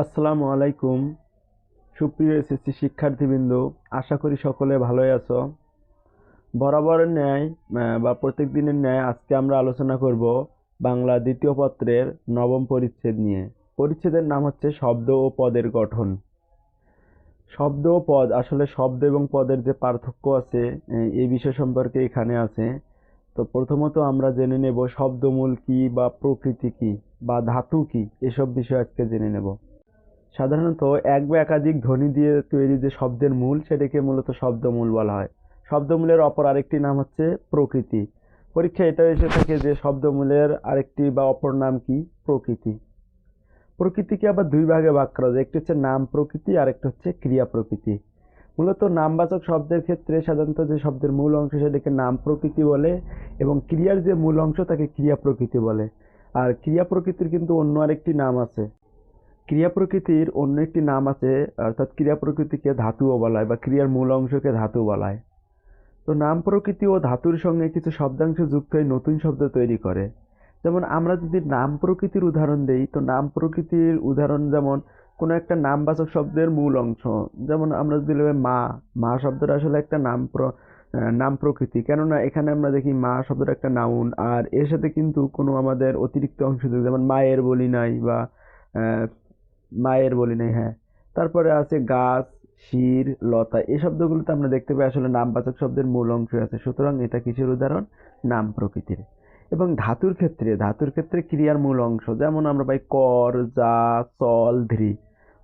আসসালামু আলাইকুম। সুপ্রিয় এসএসসি শিক্ষার্থীবৃন্দ, আশা করি সকলে ভালোই আছো। বরাবরের ন্যায় বা প্রত্যেক দিনের ন্যায় আজকে আমরা আলোচনা করব বাংলা দ্বিতীয় পত্রের নবম পরিচ্ছেদ নিয়ে। পরিচ্ছেদের নাম হচ্ছে শব্দ ও পদের গঠন। শব্দ ও পদ, আসলে শব্দ এবং পদের যে পার্থক্য আছে এই বিষয় সম্পর্কে এখানে আছে। তো প্রথমত আমরা জেনে নেব শব্দমূল কি বা প্রকৃতি কি বা ধাতু কি, এসব বিষয় আজকে জেনে নেব। সাধারণত এক বা একাধিক ধ্বনি দিয়ে তৈরি যে শব্দের মূল, সেটাকে মূলত শব্দমূল বলা হয়। শব্দমূলের অপর আরেকটি নাম হচ্ছে প্রকৃতি। পরীক্ষা এটা এসে থাকে যে শব্দমূলের আরেকটি বা অপর নাম কি? প্রকৃতি। প্রকৃতিকে আবার দুই ভাগে ভাগ করা যায়। একটি হচ্ছে নাম প্রকৃতি আর একটা হচ্ছে ক্রিয়া প্রকৃতি। মূলত নামবাচক শব্দের ক্ষেত্রে সাধারণত যে শব্দের মূল অংশ, সেটাকে নাম প্রকৃতি বলে এবং ক্রিয়ার যে মূল অংশ, তাকে ক্রিয়া প্রকৃতি বলে। আর ক্রিয়া প্রকৃতির কিন্তু অন্য আরেকটি নাম আছে। ক্রিয়া প্রকৃতির অন্য একটি নাম আছে, অর্থাৎ ক্রিয়া প্রকৃতিকে ধাতুও বলা হয় বা ক্রিয়ার মূল অংশকে ধাতু বলা হয় তো নাম প্রকৃতি ও ধাতুর সঙ্গে কিছু শব্দাংশ যুক্ত হয়ে নতুন শব্দ তৈরি করে। যেমন আমরা যদি নাম প্রকৃতির উদাহরণ দেই, তো নাম প্রকৃতির উদাহরণ যেমন কোনো একটা নামবাচক শব্দের মূল অংশ, যেমন আমরা যদি মা মা শব্দটা আসলে একটা নাম প্র নাম প্রকৃতি। কেননা এখানে আমরা দেখি মা শব্দটা একটা নাউন, আর এর সাথে কিন্তু কোনো আমাদের অতিরিক্ত অংশ যেমন মায়ের বলি নাই বা মায়ের বলি নাই হ্যাঁ। তারপরে আছে গাছ, শির, লতা, এই শব্দগুলোতে আমরা দেখতে পাই আসলে নামবাচক শব্দের মূল অংশ আছে। সুতরাং এটা কিসের উদাহরণ? নাম প্রকৃতির। এবং ধাতুর ক্ষেত্রে ধাতুর ক্ষেত্রে ক্রিয়ার মূল অংশ, যেমন আমরা পাই কর, যা, চল, ধৃ।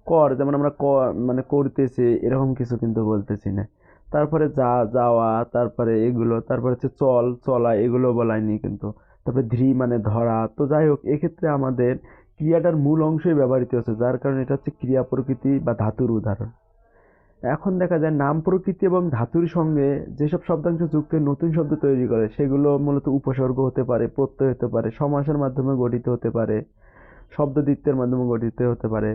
কর, যেমন আমরা ক মানে করতেছে, এরকম কিছু কিন্তু বলতেছি না। তারপরে যা, যাওয়া, তারপরে এগুলো, তারপরে হচ্ছে চল, চলা, এগুলো বলাইনি কিন্তু। তারপরে ধৃ মানে ধরা। তো যাই হোক, এক্ষেত্রে আমাদের ক্রিয়াটার মূল অংশই ব্যবহৃত হচ্ছে, যার কারণে এটা হচ্ছে ক্রিয়া প্রকৃতি বা ধাতুর উদাহরণ। এখন দেখা যায় নাম প্রকৃতি এবং ধাতুর সঙ্গে যেসব শব্দাংশ যুক্ত নতুন শব্দ তৈরি করে, সেগুলো মূলত উপসর্গ হতে পারে, প্রত্যয় হতে পারে, সমাসের মাধ্যমে গঠিত হতে পারে শব্দদ্বিত্বের মাধ্যমে গঠিত হতে পারে।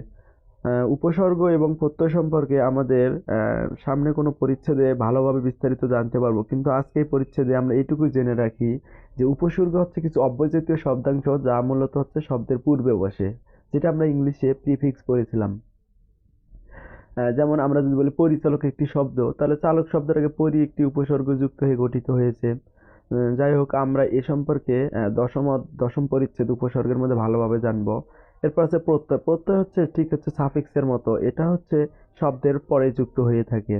উপসর্গ এবং প্রত্যয় সম্পর্কে আমাদের সামনে কোনো পরিচ্ছেদে ভালোভাবে বিস্তারিত জানতে পারব। কিন্তু আজকে এই পরিচ্ছেদে আমরা এইটুকুই জেনে রাখি যে উপসর্গ হচ্ছে কিছু অব্যয়জাতীয় শব্দাংশ যা মূলত হচ্ছে শব্দের পূর্বে বসে যেটা আমরা ইংলিশে প্রিফিক্স আহ, যেমন আমরা যদি বলি পরিচালক একটি শব্দ তাহলে চালক শব্দটাকে পরি একটি উপসর্গ যুক্ত হয়ে গঠিত হয়েছে। যাই হোক আমরা এ সম্পর্কে দশম দশম পরিচ্ছেদ উপসর্গের মধ্যে ভালোভাবে জানব। এরপর আছে প্রত্যয়। প্রত্যয় হচ্ছে ঠিক হচ্ছে সাফিক্সের মতো। এটা হচ্ছে শব্দের পরে যুক্ত হয়ে থাকে।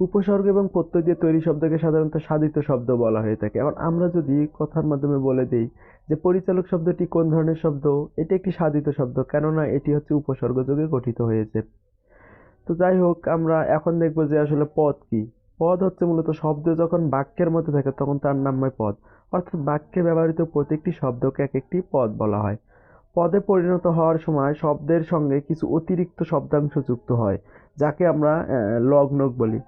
উপসর্গ এবং প্রত্যয় দিয়ে তৈরি শব্দকে সাধারণত সাধিত শব্দ বলা হয়ে থাকে। এখন আমরা যদি কথার মাধ্যমে বলে দিই যে পরিচালক শব্দটি কোন ধরনের শব্দ, এটি একটি সাধিত শব্দ, কেননা এটি হচ্ছে উপসর্গ যোগে গঠিত হয়েছে। তো যাই হোক, আমরা এখন দেখব যে আসলে পদ কি। পদ হচ্ছে মূলত শব্দ যখন বাক্যের মধ্যে থাকে, তখন তার নাম হয় পদ। অর্থাৎ বাক্যে ব্যবহৃত প্রত্যেকটি শব্দকে এক একটি পদ বলা হয়। পদে পরিণত হওয়ার সময় শব্দের সঙ্গে কিছু অতিরিক্ত শব্দাংশ যুক্ত হয়, যাকে আমরা লগ্নক বলি।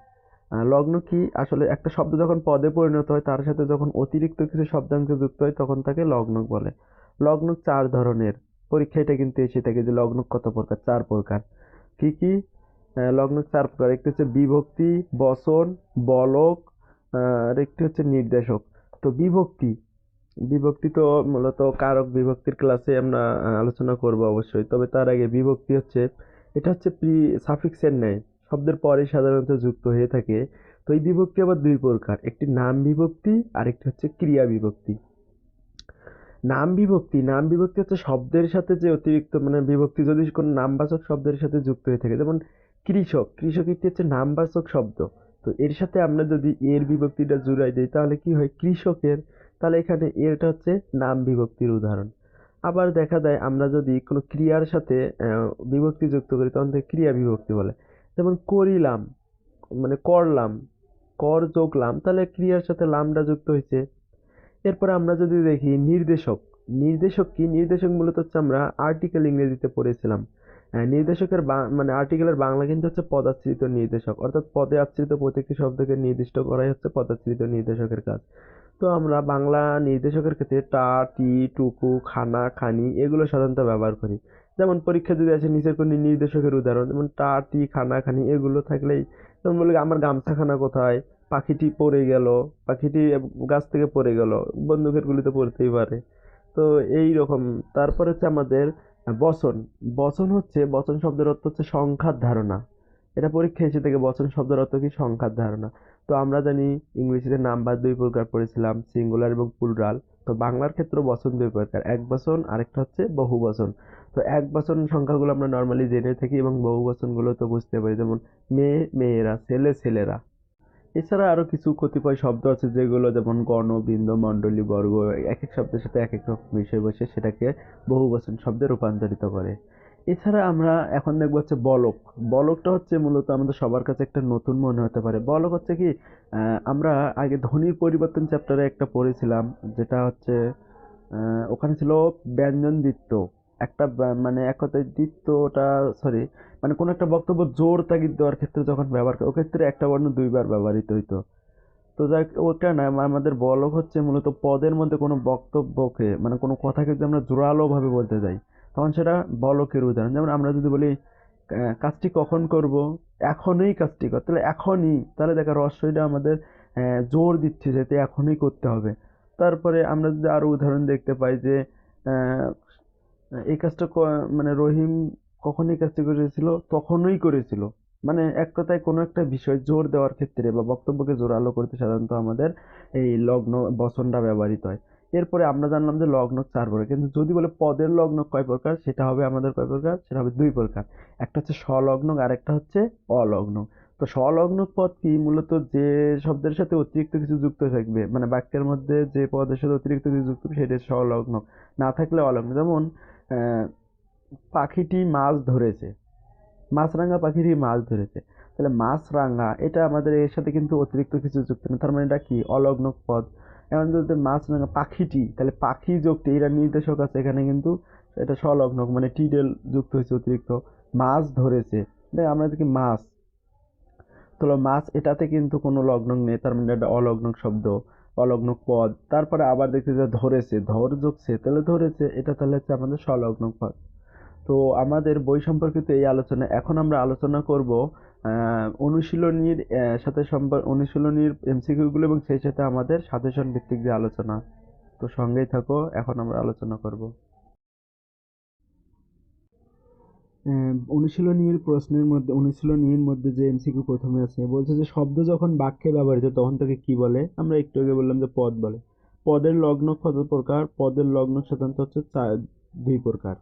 লগ্ন কি? আসলে একটা শব্দ যখন পদে পরিণত হয়, তার সাথে যখন অতিরিক্ত কিছু শব্দাংশ যুক্ত হয়, তখন তাকে লগ্নক বলে। লগ্নক চার ধরনের। পরীক্ষা এটা কিন্তু এসে থাকে যে লগ্নক কত প্রকার? চার প্রকার। কি কি? লগ্নক চার প্রকার। একটি হচ্ছে বিভক্তি, বচন, বলক আর একটি হচ্ছে নির্দেশক। তো বিভক্তি বিভক্তি তো মূলত কারক বিভক্তির ক্লাসে আমরা আলোচনা করব অবশ্যই। তবে তার আগে বিভক্তি হচ্ছে, এটা হচ্ছে প্রি সাফিক্সের ন্যায়। শব্দের পরে সাধারণত যুক্ত হয়ে থাকে। তো এই বিভক্তি আবার দুই প্রকার, একটি নাম বিভক্তি আর একটি হচ্ছে ক্রিয়া বিভক্তি। নাম বিভক্তি নাম বিভক্তি হচ্ছে শব্দের সাথে যে অতিরিক্ত মানে বিভক্তি যদি কোনো নামবাচক শব্দের সাথে যুক্ত হয়ে থাকে, যেমন কৃষক কৃষক একটি হচ্ছে নামবাচক শব্দ। তো এর সাথে আমরা যদি এর বিভক্তিটা জুড়াই দিই, তাহলে কি হয়? কৃষকের তাহলে এখানে এটা হচ্ছে নাম বিভক্তির উদাহরণ। আবার দেখা যায় আমরা যদি কোনো ক্রিয়ার সাথে বিভক্তি যুক্ত করি, তখন তাকে ক্রিয়া বিভক্তি বলে। যেমন করিলাম মানে করলাম, কর যোগলাম তাহলে ক্রিয়ার সাথে লামটা যুক্ত হয়েছে। এরপরে আমরা যদি দেখি নির্দেশক নির্দেশক কি? নির্দেশক মূলত হচ্ছে আমরা আর্টিকেল ইংরেজিতে পড়েছিলাম। নির্দেশকের মানে আর্টিকেলের বাংলা কিন্তু হচ্ছে পদাশ্রিত নির্দেশক, অর্থাৎ পদে আশ্রিত প্রত্যেকটি শব্দকে নির্দিষ্ট করাই হচ্ছে পদাশ্রিত নির্দেশকের কাজ। তো আমরা বাংলা নির্দেশকের ক্ষেত্রে টা টি টুকু, খানা, খানি এগুলো সাধারণত ব্যবহার করি। যেমন পরীক্ষা যদি আসে, নিচের কোনো নির্দেশকের উদাহরণ, যেমন টা টি খানা, খানি এগুলো থাকলেই, যেমন বলি আমার গামছাখানা কোথায়, পাখিটি পড়ে গেল, পাখিটি গাছ থেকে পড়ে গেল, বন্দুকের গুলি তো পড়তেই পারে। তো এই রকম। তারপর হচ্ছে আমাদের বচন। বচন হচ্ছে, বচন শব্দের অর্থ হচ্ছে সংখ্যার ধারণা। এটা পরীক্ষা এসে থেকে বচন শব্দের অর্থ কি? সংখ্যার ধারণা। তো আমরা জানি ইংরেজিতে নাম্বার দুই প্রকার পড়েছিলাম সিঙ্গুলার এবং প্লুরাল তো বাংলার ক্ষেত্রে বচন দুই প্রকার, এক বচন, আরেকটা হচ্ছে বহু বচন। তো এক বচন সংখ্যাগুলো আমরা নর্মালি জেনে থাকি এবং বহু বচনগুলো তো বুঝতে পারি, যেমন মেয়ে মেয়েরা, ছেলে, ছেলেরা। এছাড়া আরও কিছু কতিপয় শব্দ আছে যেগুলো যেমন গণ, বিন্দ, মণ্ডলী, বর্গ, এক এক শব্দের সাথে এক এক রকম বিষয় বসে সেটাকে বহুবচন শব্দে রূপান্তরিত করে। এছাড়া আমরা এখন দেখব হচ্ছে বলক। বলকটা হচ্ছে মূলত আমাদের সবার কাছে একটা নতুন মনে হতে পারে। বলক হচ্ছে কি আমরা আগে ধ্বনির পরিবর্তন চ্যাপ্টারে একটা পড়েছিলাম, যেটা হচ্ছে ওখানে ছিল ব্যঞ্জন দ্বিত্ব একটা মানে এক কথায় দ্বিত্বটা সরি মানে কোনো একটা বক্তব্য জোর তাগিদ দেওয়ার ক্ষেত্রে যখন ব্যবহার করে ক্ষেত্রে একটা বর্ণ দুইবার ব্যবহৃত হইতো। তো যাক, ওটা না আমাদের বলক হচ্ছে মূলত পদের মধ্যে কোনো বক্তব্যকে মানে কোনো কথাকে যদি আমরা জোরালোভাবে বলতে যাই তখন সেটা বলকের উদাহরণ। যেমন আমরা যদি বলি কাজটি কখন করব? এখনই কাজটি কর। তাহলে এখনই, তাহলে দেখা রস্যইটা আমাদের জোর দিচ্ছে যেতে এখনই করতে হবে। তারপরে আমরা যদি আরও উদাহরণ দেখতে পাই যে এই কাজটা মানে রহিম কখন এই কাজটি করেছিল? তখনই করেছিল। মানে এক কথায় কোনো একটা বিষয় জোর দেওয়ার ক্ষেত্রে বা বক্তব্যকে জোরালো করতে সাধারণত আমাদের এই লগ্ন বচনটা ব্যবহৃত হয়। এরপরে আমরা জানলাম যে লগ্ন চার প্রকার। কিন্তু যদি বলে পদের লগ্ন কয় প্রকার, সেটা হবে আমাদের কয় প্রকার? সেটা হবে দুই প্রকার। একটা হচ্ছে স্বলগ্ন, আর একটা হচ্ছে অলগ্ন। তো স্বলগ্ন পদ কি? মূলত যে শব্দের সাথে অতিরিক্ত কিছু যুক্ত থাকবে। মানে বাক্যের মধ্যে যে পদের সাথে অতিরিক্ত কিছু যুক্ত সেটা স্বলগ্ন। না থাকলে অলগ্ন। যেমন পাখিটি মাছ ধরেছে। মাছরাঙা পাখিটি মাছ ধরেছে। তাহলে মাছরাঙা, এটা আমাদের এর সাথে কিন্তু অতিরিক্ত কিছু যুক্ত নেই। তার মানে এটা কি? অলগ্ন পদ। এখন যদি মাছ না, পাখিটি। তাহলে পাখি যোগটি এরা নির্দেশক আছে এখানে কিন্তু, এটা স্বলগ্ন মানে টিডেল যুক্ত হয়েছে অতিরিক্ত। মাছ ধরেছে। দেখ, আমরা দেখি মাছ। তাহলে মাছ এটাতে কিন্তু কোনো লগ্ন নেই, তার মানে এটা অলগ্ন শব্দ, অলগ্ন পদ। তারপরে আবার দেখছি যে ধরেছে ধর যোগছে তাহলে ধরেছে, এটা তাহলে হচ্ছে আমাদের স্বলগ্ন পদ। তো আমাদের বই সম্পর্কিত এই আলোচনা, এখন আমরা আলোচনা করব অনুশীলনীর সাথে সম্পর্ক অনুশীলনীর এমসিকিউ গুলো এবং সেই সাথে আমাদের সাজেশন ভিত্তিক যে আলোচনা। তো সঙ্গেই থাকো, এখন আমরা আলোচনা করব। অনুশীলনীর প্রশ্নের মধ্যে, অনুশীলনীর মধ্যে যে এমসিকিউ প্রথমে আছে, বলছে যে শব্দ যখন বাক্যে ব্যবহৃত, তখন তাকে কি বলে? আমরা একটু আগে বললাম যে পদ বলে। পদের লগ্ন কত প্রকার? পদের লগ্ন সাধারণত হচ্ছে দুই প্রকার।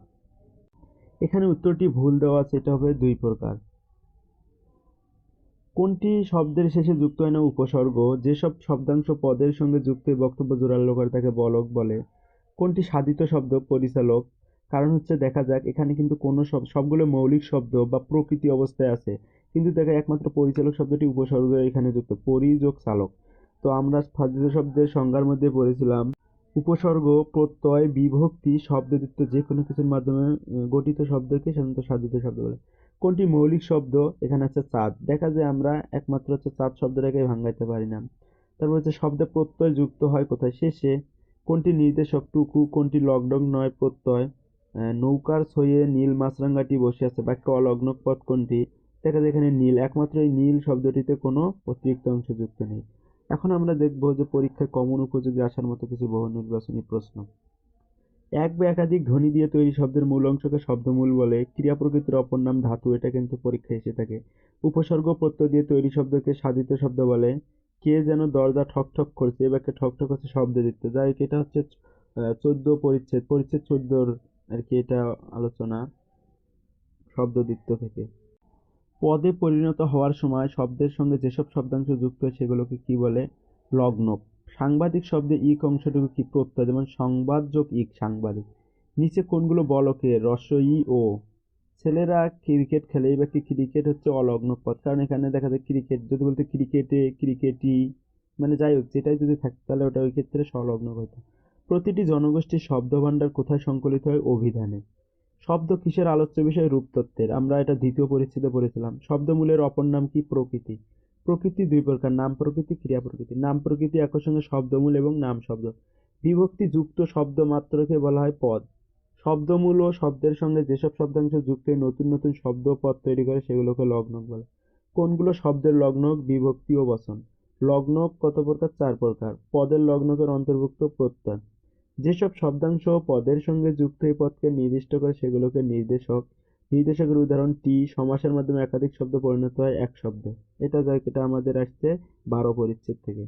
এখানে উত্তরটি ভুল দেওয়া আছে, এটা হবে দুই প্রকার। কোনটি শব্দের শেষে যুক্ত হয় না উপসর্গ? যেসব শব্দাংশ পদের সঙ্গে যুক্ত বক্তব্য জোরালো করে তাকে বলক বলে। কোনটি সাধিত শব্দ? পরিচালক। কারণ হচ্ছে দেখা যাক, এখানে কিন্তু কোনো সব সবগুলো মৌলিক শব্দ বা প্রকৃতি অবস্থায় আছে। কিন্তু দেখা একমাত্র পরিচালক শব্দটি উপসর্গ এখানে যুক্ত। পরিযোগ চালক। তো আমরা সাধিত শব্দের সংজ্ঞার মধ্যে পড়েছিলাম উপসর্গ, প্রত্যয়, বিভক্তি শব্দযুক্ত যে কোনো কিছুর মাধ্যমে গঠিত শব্দকে সাধারণত সাধিত শব্দ বলে। কোনটি মৌলিক শব্দ? এখানে আছে চাঁদ। দেখা যায় আমরা একমাত্র হচ্ছে চাঁদ শব্দটাকে ভাঙাইতে পারি না। তারপর হচ্ছে শব্দে প্রত্যয় যুক্ত হয় কোথায়? শেষে। কোনটি নির্দেশক টুকু, কোনটি লকডং নয় প্রত্যয়? নৌকার ছয়ে নীল মাছরাঙ্গাটি বসে আছে। বাক্য অলগ্ন পদ কোনটি? দেখা যায় এখানে নীল। একমাত্র এই নীল শব্দটিতে কোনো অতিরিক্ত অংশ যুক্ত নেই। এখন আমরা দেখব যে পরীক্ষায় কমন উপযোগী আসার মতো কিছু বহু নির্বাচনী প্রশ্ন। এক বা একাধিক ধ্বনি দিয়ে তৈরি শব্দের মূল অংশকে শব্দমূল বলে ক্রিয়া প্রকৃতির অপর নাম ধাতু এটা কিন্তু পরীক্ষায় এসে থাকে। উপসর্গ প্রত্যয় দিয়ে তৈরি শব্দকে সাধিত শব্দ বলে কে যেন দরজা ঠক ঠক করছে এ বাক্যে ঠক ঠক হচ্ছে শব্দ দিতে যাই হোক, এটা হচ্ছে চোদ্দ পরিচ্ছেদ পরিচ্ছেদ চোদ্দোর আর কি এটা আলোচনা শব্দদিত্য থেকে। পদে পরিণত হওয়ার সময় শব্দের সঙ্গে যেসব শব্দাংশ যুক্ত হয় সেগুলোকে কি বলে? লগ্ন সাংবাদিক শব্দে ইক অংশটুকু কি প্রত্যয়? যেমন সংবাদ যোগ ইক সাংবাদিক। নিচে কোনগুলো বলকে রস্ব ই ও। ছেলেরা ক্রিকেট খেলে এই কি ক্রিকেট হচ্ছে অলগ্ন পদ? কারণ এখানে দেখা যায় ক্রিকেট, যদি বলতে ক্রিকেটে ক্রিকেটই মানে যাই হোক, যেটাই যদি থাকতো তাহলে ওটা ওই ক্ষেত্রে সংলগ্ন হতো প্রতিটি জনগোষ্ঠীর শব্দভাণ্ডার কোথায় সংকলিত হয়? অভিধানে। শব্দ কিসের আলোচ্য বিষয়? রূপতত্ত্বের। আমরা এটা দ্বিতীয় পরিচ্ছেদে পড়েছিলাম। শব্দমূলের অপর নাম কি? প্রকৃতি। প্রকৃতি দুই প্রকার, নাম প্রকৃতি, ক্রিয়া প্রকৃতি। নাম প্রকৃতি একই সঙ্গে শব্দমূল এবং নাম শব্দ। বিভক্তি যুক্ত শব্দ মাত্রকে বলা হয় পদ। শব্দমূল ও শব্দের সঙ্গে যেসব শব্দাংশ যুক্ত হয়ে নতুন নতুন শব্দ পদ তৈরি করে, সেগুলোকে লগ্নক বলে। কোনগুলো শব্দের লগ্নক, বিভক্তি ও বচন? লগ্নক কত প্রকার? চার প্রকার। পদের লগ্নকের অন্তর্ভুক্ত প্রত্যয়। যেসব শব্দাংশ পদের সঙ্গে যুক্ত এই পদকে নির্দিষ্ট করে সেগুলোকে নির্দেশক, নির্দেশকের উদাহরণ টি সমাসের মাধ্যমে একাধিক শব্দ পরিণত হয় এক শব্দে। এটা দেখ এটা আমাদের আসছে বারো পরিচ্ছেদ থেকে।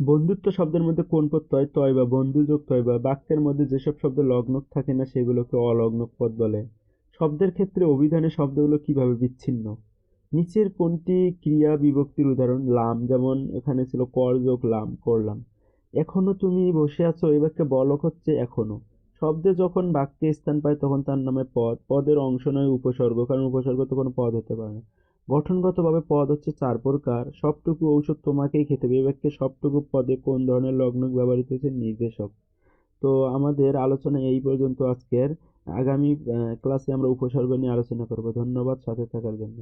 বন্ধুত্ব শব্দের মধ্যে কোন প্রত্যয় তয় বা বন্ধুযোগ তয় বা বাক্যের মধ্যে যেসব শব্দ লগ্নক থাকে না সেগুলোকে অলগ্নক পদ বলে। শব্দের ক্ষেত্রে অভিধানে শব্দগুলো কীভাবে বিচ্ছিন্ন? নিচের কোনটি ক্রিয়া বিভক্তির উদাহরণ? লাম, যেমন এখানে ছিল কর যোগ লাম, করলাম। এখনও তুমি বসে আছো, এই বাক্যে বলক হচ্ছে এখনও। শব্দে যখন বাক্যে স্থান পায় তখন তার নামে পদ। পদের অংশ নয় উপসর্গ, কারণ উপসর্গ তো কোনো পদ হতে পারে না। গঠনগতভাবে পদ হচ্ছে চার প্রকার সবটুকু ঔষধ তোমাকেই খেতে হবে। এই বাক্যে সবটুকু পদে কোন ধরনের লগ্ন ব্যবহৃত হয়েছে নির্দেশক। তো আমাদের আলোচনা এই পর্যন্ত আজকের। আগামী ক্লাসে আমরা উপসর্গ নিয়ে আলোচনা করব। ধন্যবাদ সাথে থাকার জন্য।